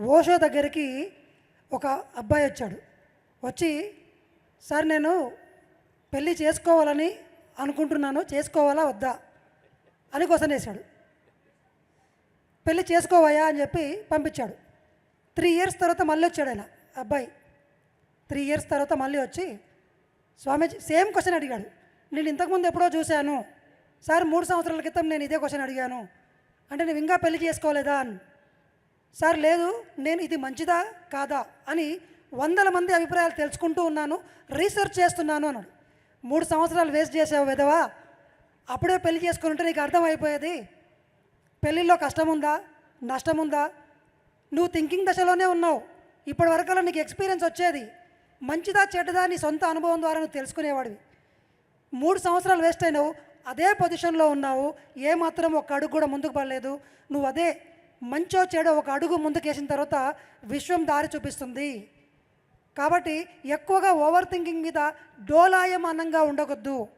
ఓషో దగ్గరికి ఒక అబ్బాయి వచ్చాడు. వచ్చి సార్ నేను పెళ్ళి చేసుకోవాలని అనుకుంటున్నాను చేసుకోవాలా వద్దా? అని క్వశ్చన్ వేశాడు పెళ్ళి చేసుకోవాయా? అని చెప్పి పంపించాడు. త్రీ ఇయర్స్ తర్వాత మళ్ళీ వచ్చాడు ఆయన అబ్బాయి. త్రీ ఇయర్స్ తర్వాత మళ్ళీ వచ్చి స్వామీజీ సేమ్ క్వశ్చన్ అడిగాడు. నేను ఇంతకుముందు ఎప్పుడో చూశాను. సార్ మూడు సంవత్సరాల క్రితం నేను ఇదే క్వశ్చన్ అడిగాను. అంటే నువ్వు ఇంకా పెళ్ళి చేసుకోలేదా? అని. సార్ లేదు నేను ఇది మంచిదా కాదా అని వందల మంది అభిప్రాయాలు తెలుసుకుంటూ ఉన్నాను రీసెర్చ్ చేస్తున్నాను అన్నాడు. మూడు సంవత్సరాలు వేస్ట్ చేసావు విధవా అప్పుడే పెళ్ళి చేసుకుని ఉంటే నీకు అర్థమైపోయేది? పెళ్ళిలో కష్టం ఉందా నష్టం ఉందా నువ్వు థింకింగ్ దశలోనే ఉన్నావు. ఇప్పటి వరకల్లా నీకు ఎక్స్పీరియన్స్ వచ్చేది. మంచిదా చెడ్డదా నీ సొంత అనుభవం ద్వారా నువ్వు తెలుసుకునేవాడివి. మూడు సంవత్సరాలు వేస్ట్ అయినావు అదే పొజిషన్లో ఉన్నావు ఏమాత్రం ఒక అడుగు కూడా ముందుకు పడలేదు. నువ్వు అదే మంచో చెడో ఒక అడుగు ముందుకేసిన తర్వాత విశ్వం దారి చూపిస్తుంది. కాబట్టి ఎక్కువగా ఓవర్ థింకింగ్ మీద డోలాయమానంగా ఉండకూడదు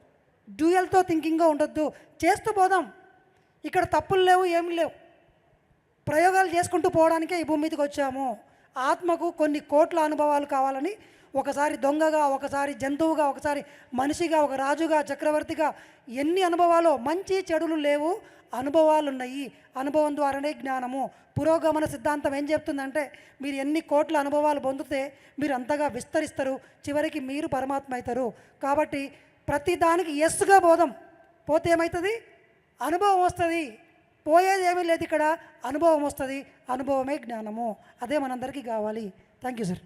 డ్యూయల్తో థింకింగ్గా ఉండొద్దు. చేస్తూ పోదాం. ఇక్కడ తప్పులు లేవు ఏమి లేవు. ప్రయోగాలు చేసుకుంటూ పోవడానికే ఈ భూమి మీదకి వచ్చాము. ఆత్మకు కొన్ని కోట్ల అనుభవాలు కావాలని ఒకసారి దొంగగా ఒకసారి జంతువుగా ఒకసారి మనిషిగా ఒక రాజుగా చక్రవర్తిగా ఎన్ని అనుభవాలు మంచి చెడులు లేవు. అనుభవాలు ఉన్నాయి అనుభవం ద్వారానే జ్ఞానము. పురోగమన సిద్ధాంతం ఏం చెప్తుందంటే మీరు ఎన్ని కోట్ల అనుభవాలు పొందితే మీరు అంతగా విస్తరిస్తారు. చివరికి మీరు పరమాత్మ అవుతారు. కాబట్టి ప్రతిదానికి ఎస్గా బోధం. పోతే ఏమవుతుంది అనుభవం వస్తుంది. పోయేది ఏమీ లేదు ఇక్కడ. అనుభవం వస్తుంది. అనుభవమే జ్ఞానము. అదే మనందరికీ కావాలి. Thank you sir.